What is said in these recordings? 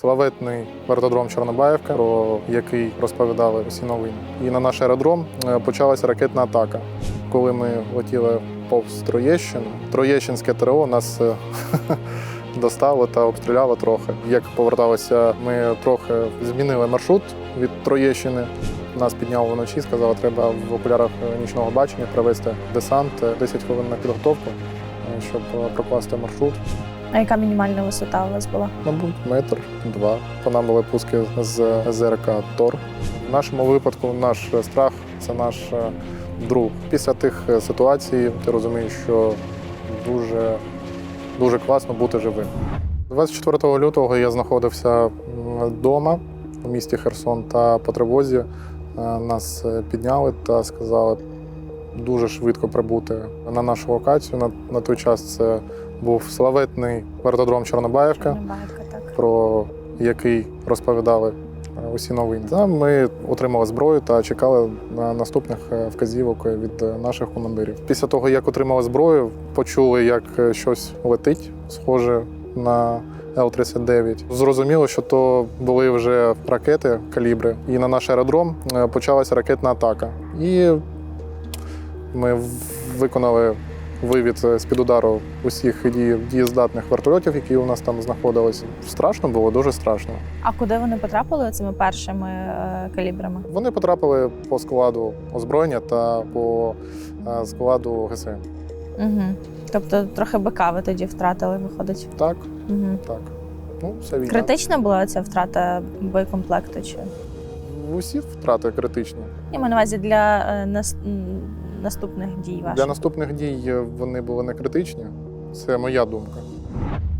Славетний вертодром Чорнобаївка, про який розповідали усі новини. І на наш аеродром е, почалася ракетна атака. Коли ми летіли повз Троєщину, Троєщинське ТРО нас е, достало та обстріляло трохи. Як поверталося, ми трохи змінили маршрут від Троєщини. Нас підняли вночі, сказали, треба в окулярах нічного бачення провести десант е, 10 хвилин на підготовку, е, щоб е, прокласти маршрут. А яка мінімальна висота у вас була? Мабуть, метр два. По нам були пуски з ЗРК Тор. В нашому випадку наш страх це наш е, друг. Після тих е, ситуацій ти розумієш, що дуже, дуже класно бути живим. 24 лютого я знаходився вдома у місті Херсон та по тривозі е, нас підняли та сказали дуже швидко прибути на нашу локацію. На, на той час це був славетний вертодром Чорнобаївка Чорнобаївка, так. про який розповідали е, усі новини. Там ми отримали зброю та чекали на наступних е, вказівок від е, наших командирів. Після того, як отримали зброю, почули, як щось летить, схоже на Л-39. Зрозуміло, що то були вже ракети калібри, і на наш аеродром почалася ракетна атака. І ми виконали вивід е, з-під удару усіх дієздатних вертольотів, які у нас там знаходились. Страшно було, дуже страшно. А куди вони потрапили цими першими е, калібрами? Вони потрапили по складу озброєння та по е, складу ГСМ. Угу. Тобто трохи бика ви тоді втратили, виходить. Так, Угу. так. Ну, все війна. Критична була ця втрата боєкомплекту? Чи? Усі втрати критичні. Я маю на увазі для нас... наступних дій ваших. Для наступних дій вони були не критичні. Це моя думка.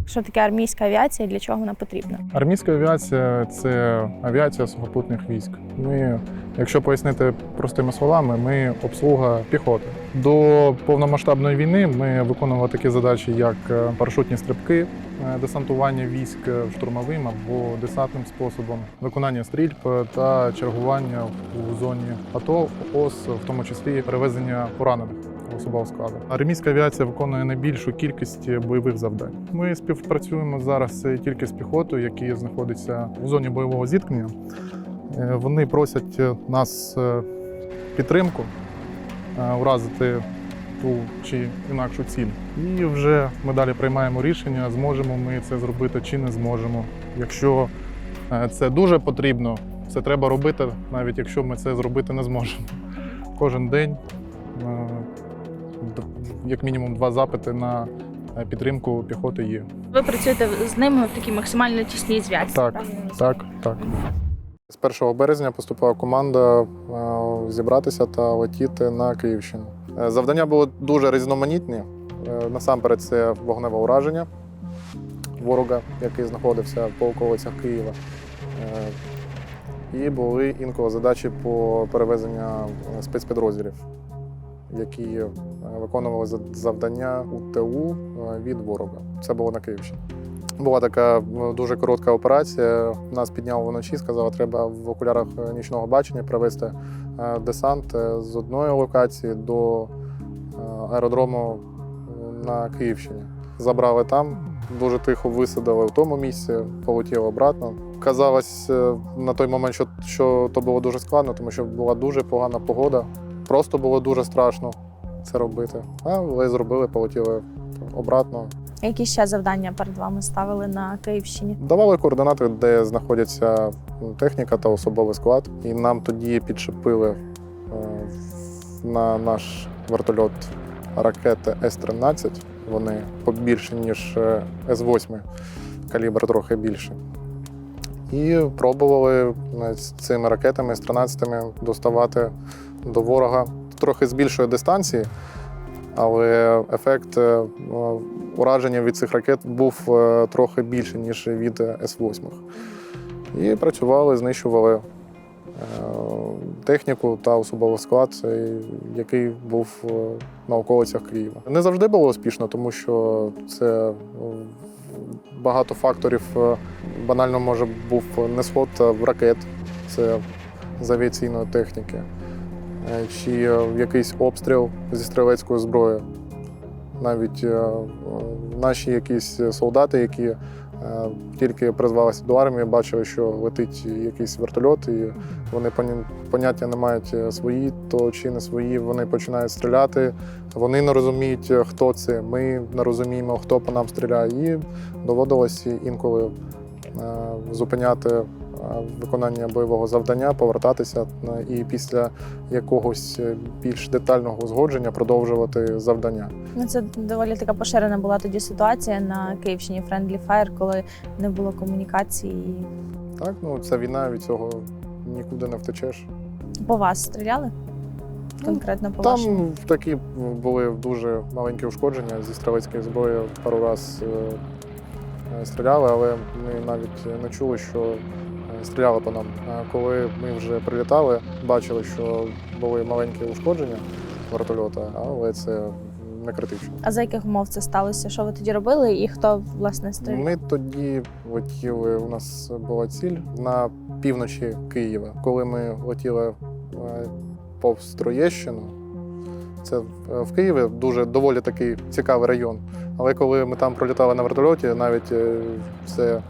Що таке армійська авіація і для чого вона потрібна? Армійська авіація це авіація сухопутних військ. Ми, якщо пояснити простими словами, ми обслуга піхоти. До повномасштабної війни ми виконували такі задачі, як е, парашутні стрибки, е, десантування військ штурмовим або десантним способом, виконання стрільб е, та чергування у зоні АТО, ОС, в тому числі перевезення поранених особового складу. Армійська авіація виконує найбільшу кількість бойових завдань. Ми співпрацюємо зараз тільки з піхотою, які знаходяться у зоні бойового зіткнення. Е, Вони просять е, нас е, підтримку, уразити ту чи інакшу ціль. І вже ми далі приймаємо рішення, зможемо ми це зробити чи не зможемо. Якщо це дуже потрібно, це треба робити, навіть якщо ми це зробити не зможемо. Кожен день, як мінімум, два запити на підтримку піхоти є. Ви працюєте з ними в такій максимально тісній зв'язці. Так? Так, так. З 1 березня поступила команда е, зібратися та летіти на Київщину. Е, Завдання були дуже різноманітні. Е, Насамперед, це вогневе ураження ворога, який знаходився по околицях Києва. І були інколи задачі по перевезенню спецпідрозділів, які виконували завдання УТУ від ворога. Це було на Київщині. Була така ну, дуже коротка операція. Нас підняли вночі, сказали, треба в окулярах е, нічного бачення провести е, десант е, з одної локації до аеродрому на Київщині. Забрали там, дуже тихо висадили в тому місці, полетіли обратно. Казалось на той момент, що, що то було дуже складно, тому що була дуже погана погода. Просто було дуже страшно це робити. Але зробили, полетіли обратно. Які ще завдання перед вами ставили на Київщині? Давали координати, де знаходяться ну, техніка та особовий склад. І нам тоді підшипили е, на наш вертольот ракети С-13. Вони побільші, ніж е, С-8, калібр трохи більше. І пробували е, з цими ракетами С-13 доставати до ворога трохи з більшої дистанції, але ефект е, ураження від цих ракет був е, трохи більше, ніж від С-8. І працювали, знищували е, техніку та особовий склад, е, який був е, на околицях Києва. Не завжди було успішно, тому що це е, багато факторів. Е, Банально може був не сход в ракет, це з авіаційної техніки, е, чи е, якийсь обстріл зі стрілецької зброї навіть е, наші якісь солдати, які Е, Тільки призвалися до армії, бачили, що летить якийсь вертольот, і вони поняття не мають свої, то чи не свої. Вони починають стріляти. Вони не розуміють, хто це. Ми не розуміємо, хто по нам стріляє. І доводилось інколи зупиняти виконання бойового завдання, повертатися і після якогось е, більш детального узгодження продовжувати завдання. Ну це доволі така поширена була тоді ситуація на Київщині Friendly Fire, коли не було комунікації. Так, ну це війна, від цього нікуди не втечеш. По вас стріляли? Конкретно по Там вашому? такі були дуже маленькі ушкодження зі стрілецької зброї. Пару раз е, е, стріляли, але ми навіть не чули, що стріляли по нам. Коли ми вже прилітали, бачили, що були маленькі ушкодження вертольота, але це не критично. А за яких умов це сталося? Що ви тоді робили і хто власне стріляв? Ми тоді летіли. У нас була ціль на півночі Києва. Коли ми летіли е, повз Троєщину, це е, в Києві дуже доволі такий цікавий район. Але коли ми там пролітали на вертольоті, навіть е, це е,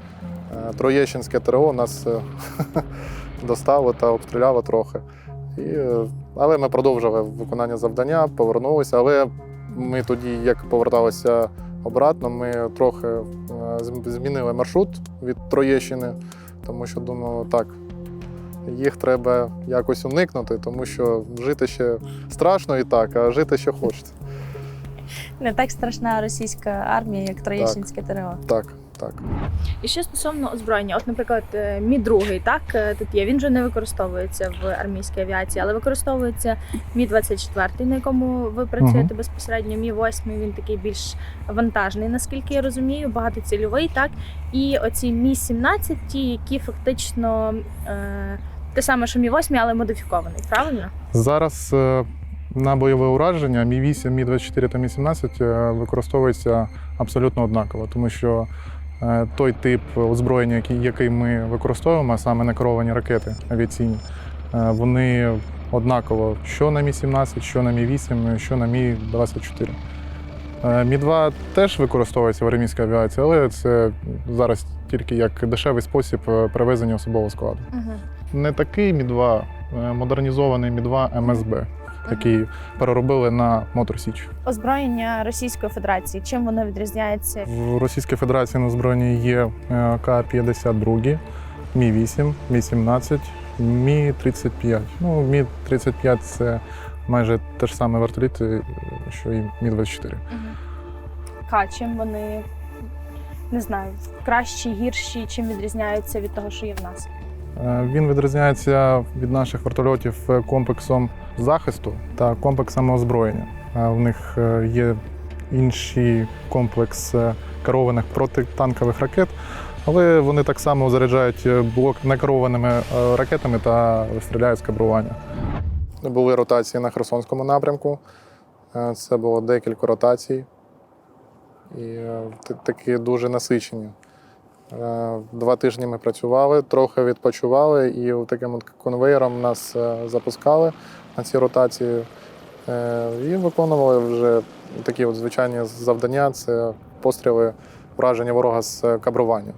Троєщинське ТРО нас е, достало та обстріляло трохи. І, е, але ми продовжили виконання завдання, повернулися. Але ми тоді, як поверталися обратно, ми трохи е, змінили маршрут від Троєщини, тому що думали, так, їх треба якось уникнути, тому що жити ще страшно і так, а жити ще хочеться. Не так страшна російська армія, як Троєщинське ТРО. Так, так. І ще стосовно озброєння, от, наприклад, е, мі 2 так е, тут є. Він же не використовується в армійській авіації, але використовується мі 24 на якому ви працюєте Мгм. безпосередньо. Мі 8 він такий більш вантажний, наскільки я розумію, багатоцільовий, так і оці мі 17 ті, які фактично е, те саме, що мі 8 але модифікований, правильно? Зараз е, на бойове ураження Мі 8, Мі 24 та Мі 17 е, використовується абсолютно однаково, тому що той тип озброєння, який, ми використовуємо, а саме некеровані ракети авіаційні, е, вони однаково що на Мі 17, що на Мі 8, що на Мі 24. Е, Мі 2 теж використовується в армійській авіації, але це зараз тільки як дешевий спосіб е, перевезення особового складу Угу. не такий Мі-2, е, модернізований Мі-2 МСБ, який переробили на Мотор Січ. Озброєння Російської Федерації. Чим воно відрізняється? В Російській Федерації на озброєнні є е, К-52, Мі-8, Мі-17, Мі-35. Ну, Мі-35 це майже те ж саме вертоліт, е, що і Мі-24. К, чим вони не знаю, кращі, гірші, чим відрізняються від того, що є в нас? Е, Він відрізняється від наших вертольотів е, комплексом захисту та комплексами озброєння. Е, В них є інший комплекс керованих протитанкових ракет, але вони так само заряджають блок некерованими ракетами та стріляють з кабрування. Були ротації на Херсонському напрямку. Це було декілька ротацій. І такі дуже насичені. Е, Два тижні ми працювали, трохи відпочивали, і таким конвейером нас е, запускали на ці ротації. Е, І виконували вже такі от звичайні завдання: це постріли враження ворога з кабрування.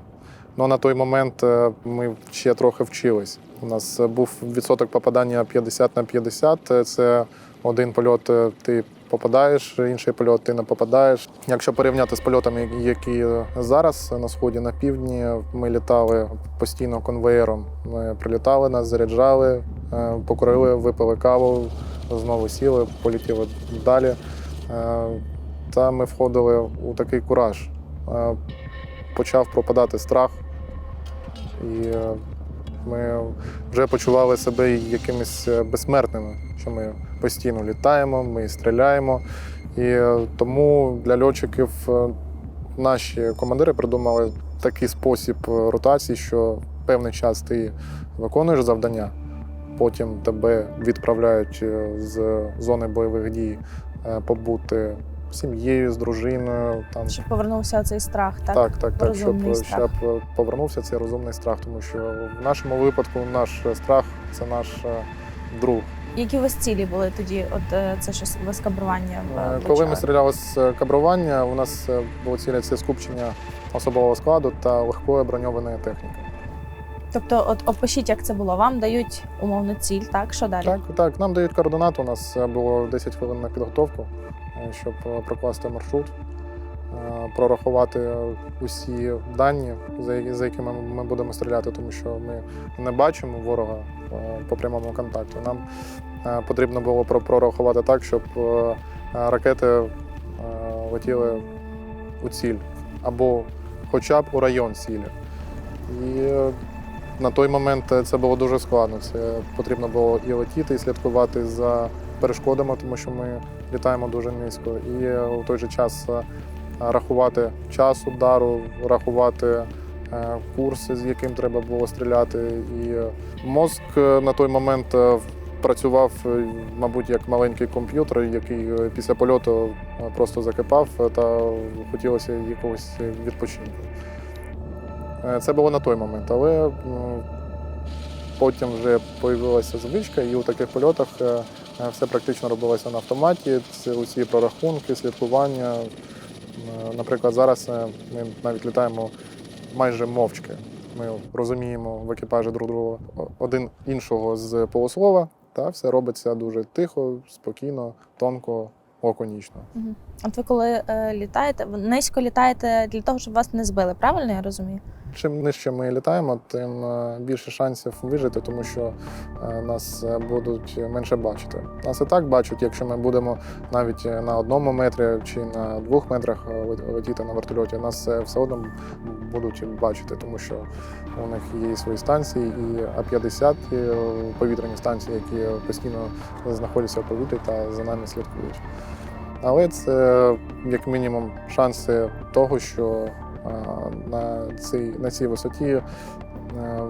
Ну на той момент ми ще трохи вчились. У нас був відсоток попадання 50 на 50. Е, Це один польот ти попадаєш, інший польот ти не попадаєш. Якщо порівняти з польотами, які зараз на сході, на півдні, ми літали постійно конвеєром. Ми прилітали, нас заряджали, е, покурили, випили каву, знову сіли, полетіли далі. Е, Та ми входили у такий кураж. Е, Почав пропадати страх, і ми вже почували себе якимись е, безсмертними, що ми постійно літаємо, ми стріляємо. І е, тому для льотчиків е, наші командири придумали такий спосіб ротації, що певний час ти виконуєш завдання, потім тебе відправляють з зони бойових дій побути сім'єю, з дружиною. Там, Щоб повернувся цей страх, так? так, так, так, щоб, страх. щоб е, повернувся цей розумний страх, тому що в нашому випадку наш страх це наш е, друг. Які у вас цілі були тоді? От е, це що ви скабрування Е, Коли ми стріляли з кабрування, у нас е, було цілі це скупчення особового складу та легкої броньованої техніки. Тобто, от опишіть, як це було. Вам дають умовно ціль, так що далі? Так, так, нам дають координати. У нас е, було 10 хвилин на підготовку, е, щоб е, прокласти маршрут, е, прорахувати усі дані, за якими ми будемо стріляти, тому що ми не бачимо ворога е, по прямому контакту. Нам е, потрібно було прорахувати так, щоб е, ракети е, летіли у ціль або хоча б у район цілі. І е, на той момент це було дуже складно. Це потрібно було і летіти, і слідкувати за перешкодами, тому що ми літаємо дуже низько. І е, у той же час е, рахувати час удару, рахувати е, курс, з яким треба було стріляти. І е, мозк е, на той момент е, працював, е, мабуть, як маленький комп'ютер, який е, після польоту е, просто закипав е, та хотілося якогось відпочинку. Е, Це було на той момент, але потім вже з'явилася звичка, і у таких польотах е, е, все практично робилося на автоматі. Це усі прорахунки, слідкування. Е, Наприклад, зараз е, ми навіть літаємо майже мовчки. Ми розуміємо в екіпажі друг друга один іншого з полуслова, та все робиться дуже тихо, спокійно, тонко, лаконічно. От ви коли е, літаєте, низько літаєте для того, щоб вас не збили, правильно я розумію? Чим нижче ми літаємо, тим е, більше шансів вижити, тому що е, нас будуть менше бачити. Нас і так бачать, якщо ми будемо навіть е, на одному метрі чи на двох метрах летіти на вертольоті, нас все одно будуть бачити, тому що у них є свої станції, і А-50 е, повітряні станції, які постійно знаходяться в повітрі та за нами слідкують. Але це як мінімум шанси того, що на цій, на цій висоті е,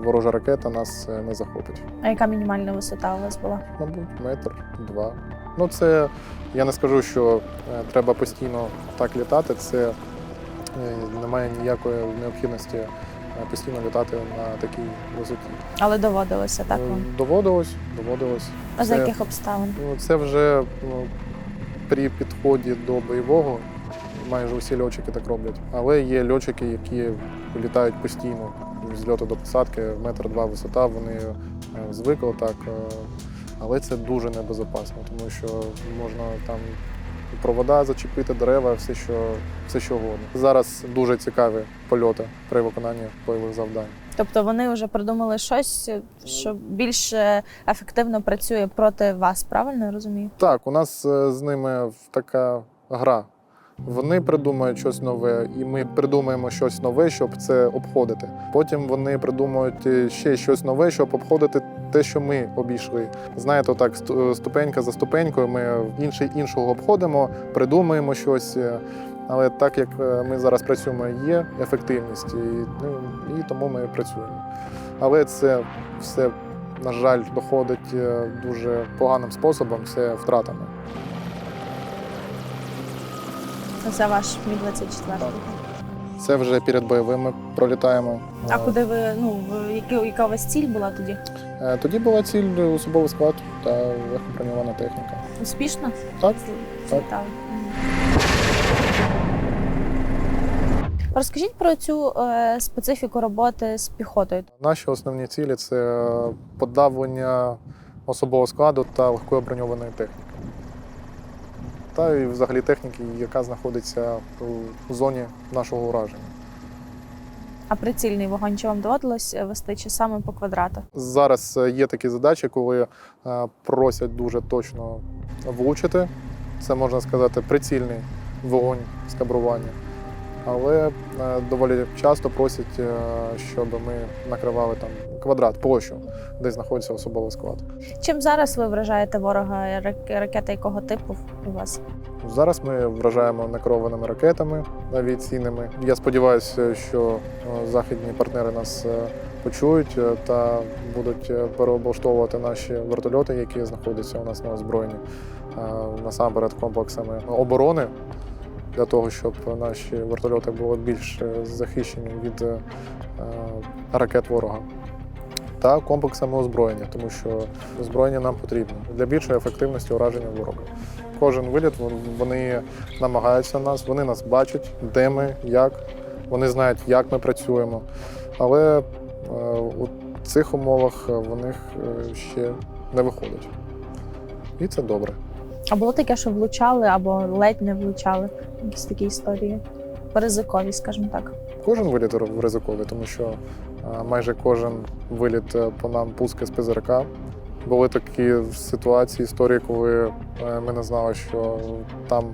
ворожа ракета нас е, не захопить. А яка мінімальна висота у вас була? Мабуть, метр, два. Ну, це я не скажу, що е, треба постійно так літати. Це немає ніякої необхідності постійно літати на такій висоті. Але доводилося так вам. Доводилось, доводилось. А за яких обставин? Ну, це вже ну, при підході до бойового майже усі льотчики так роблять. Але є льотчики, які літають постійно з льоту до посадки, метр два висота, вони е, звикли так. е, Але це дуже небезпечно, тому що можна там провода зачепити, дерева, все що, все що угодно. Зараз дуже цікаві польоти при виконанні бойових завдань. Тобто вони вже придумали щось, що більш ефективно працює проти вас, правильно я розумію? Так, у нас е, з ними така гра. Вони придумають щось нове, і ми придумаємо щось нове, щоб це обходити. Потім вони придумують е, ще щось нове, щоб обходити те, що ми обійшли. Знаєте, так сту- ступенька за ступенькою. Ми інший іншого обходимо, придумуємо щось. е, Але так як е, ми зараз працюємо, є ефективність, і, ну, і тому ми працюємо. Але це все, на жаль, доходить е, дуже поганим способом, це втратами. Це ваш мі 24 Так. Це вже перед бойовими пролітаємо. А куди ви ну які- яка у вас ціль була тоді? е, Тоді була ціль особовий склад та легкоброньована техніка. Успішно? Так, Злітали. Мгм. Розкажіть про цю е, специфіку роботи з піхотою. Наші основні цілі це подавлення особового складу та легкої броньованої техніки. Та і взагалі техніки, яка знаходиться у зоні нашого ураження. А прицільний вогонь чи вам доводилось е, вести чи саме по квадрату? Зараз е, є такі задачі, коли е, просять дуже точно влучити. Це можна сказати прицільний вогонь з кабрування. Але е, доволі часто просять, е, щоб ми накривали там квадрат, площу, де знаходиться особовий склад. Чим зараз ви вражаєте ворога Рак- ракети якого типу у вас? Зараз ми вражаємо накерованими ракетами авіаційними. Я сподіваюся, що е, західні партнери нас почують та будуть переоблаштовувати наші вертольоти, які знаходяться у нас на озброєнні насамперед комплексами оборони. Для того, щоб наші вертольоти були більш е, захищені від е, ракет ворога. та комплексами озброєння, тому що озброєння нам потрібно для більшої ефективності ураження ворога. Кожен виліт вон- вони намагаються нас, вони нас бачать, де ми, як. Вони знають, як ми працюємо. Але е, у цих умовах е, в них е, ще не виходить. І це добре. А було таке, що влучали або ледь не влучали. Якісь такі історії. Ризикові, скажімо так. Кожен виліт ризиковий, тому що е, майже кожен виліт е, по нам пуски з ПЗРК. Були такі ситуації, історії, коли е, ми не знали, що там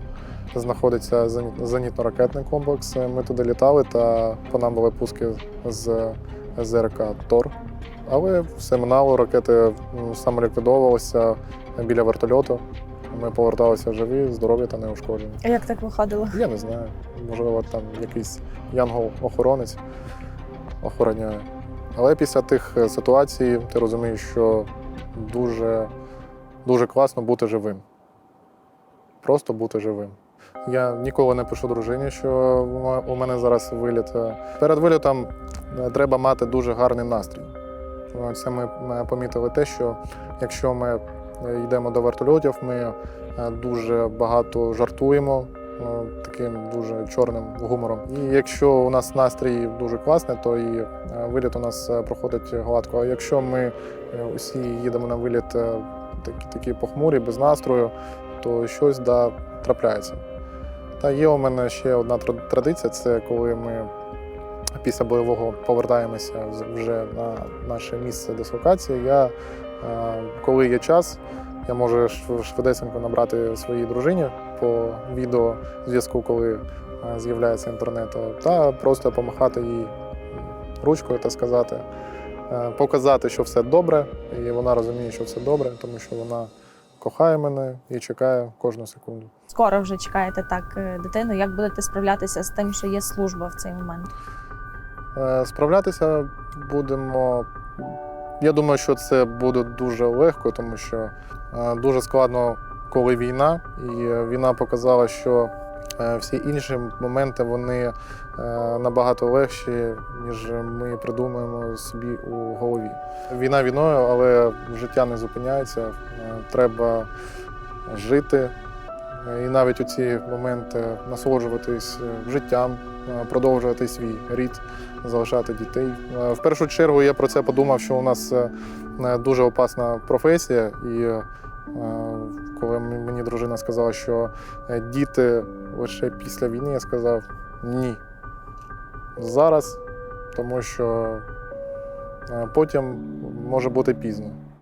знаходиться зенітно-ракетний комплекс. Ми туди літали, та по нам були пуски з ЗРК Тор. Але все минало, ракети самоліквідовувалися біля вертольоту. Ми поверталися живі, здорові та неушкоджені. А як так виходило? Я не знаю. Можливо, там якийсь янгол-охоронець охороняє. Але після тих е, ситуацій ти розумієш, що дуже, дуже класно бути живим. Просто бути живим. Я ніколи не пишу дружині, що у мене зараз виліт. Е, Перед вилітом е, треба мати дуже гарний настрій. Це ми помітили те, що якщо ми йдемо до вертольотів, ми е, дуже багато жартуємо е, таким дуже чорним гумором. І якщо у нас настрій дуже класний, то і е, виліт у нас е, проходить гладко. А якщо ми е, усі їдемо на виліт е, такі, такі похмурі, без настрою, то щось да, трапляється. Та є у мене ще одна традиція це коли ми після бойового повертаємося вже на наше місце дислокації. Я, е, коли є час, я можу шв- швидесенько набрати своїй дружині по відео зв'язку, коли е, з'являється інтернет, та просто помахати їй ручкою та сказати, е, показати, що все добре, і вона розуміє, що все добре, тому що вона кохає мене і чекає кожну секунду. Скоро вже чекаєте так е, дитину. Як будете справлятися з тим, що є служба в цей момент? Е, Справлятися будемо. Я думаю, що це буде дуже легко, тому що е, дуже складно, коли війна, і е, війна показала, що е, всі інші моменти вони набагато легші, ніж ми придумуємо собі у голові. Війна війною, але життя не зупиняється. Треба жити. І навіть у ці моменти насолоджуватись е, життям, е, продовжувати свій рід залишати дітей. Е, В першу чергу я про це подумав, що у нас дуже опасна професія, і коли мені дружина сказала, що діти лише після війни, я сказав ні. Зараз, тому що потім може бути пізно.